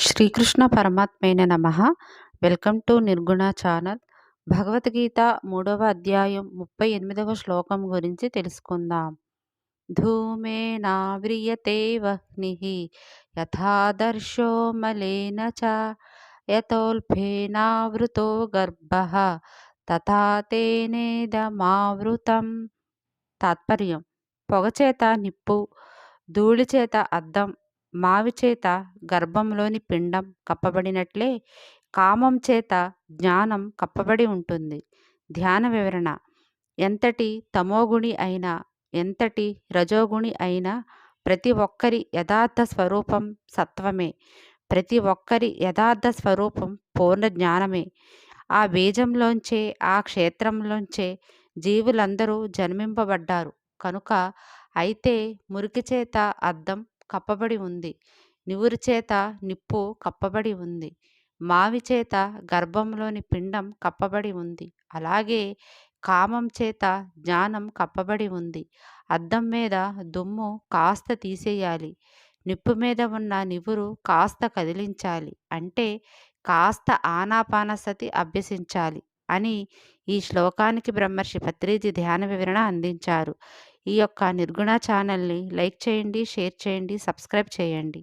శ్రీకృష్ణ పరమాత్మైన నమ. Welcome to Nirguna channel. Bhagavad Gita మూడవ అధ్యాయం ముప్పై ఎనిమిదవ శ్లోకం గురించి తెలుసుకుందాం. ధూమేనావ్రియతే వహ్ని యథాదర్శో మలేన చ. యతోల్ఫేనావృతో గర్భ. తథా తేనేదమావృతం తాత్పర్యం. పొగచేత నిప్పు. ధూళిచేత అద్దం. మావి చేత గర్భంలోని పిండం కప్పబడినట్లే కామం చేత జ్ఞానం కప్పబడి ఉంటుంది. ధ్యాన వివరణ. ఎంతటి తమోగుణి అయినా ఎంతటి రజోగుణి అయినా ప్రతి ఒక్కరి యథార్థ స్వరూపం సత్వమే. ప్రతి ఒక్కరి యథార్థ స్వరూపం పూర్ణ జ్ఞానమే. ఆ బీజంలోంచే ఆ క్షేత్రంలోంచే జీవులందరూ జన్మింపబడ్డారు. కనుక అయితే మురికి చేత అద్దం కప్పబడి ఉంది. నివురు చేత నిప్పు కప్పబడి ఉంది. మావి చేత గర్భంలోని పిండం కప్పబడి ఉంది. అలాగే కామం చేత జ్ఞానం కప్పబడి ఉంది. అద్దం మీద దుమ్ము కాస్త తీసేయాలి. నిప్పు మీద ఉన్న నివురు కాస్త కదిలించాలి. అంటే కాస్త ఆనాపానసతి అభ్యసించాలి అని ఈ శ్లోకానికి బ్రహ్మర్షి పత్రిజీ ధ్యాన వివరణ అందించారు. ఈ యొక్క నిర్గుణ ఛానల్ని లైక్ చేయండి షేర్ చేయండి సబ్స్క్రైబ్ చేయండి.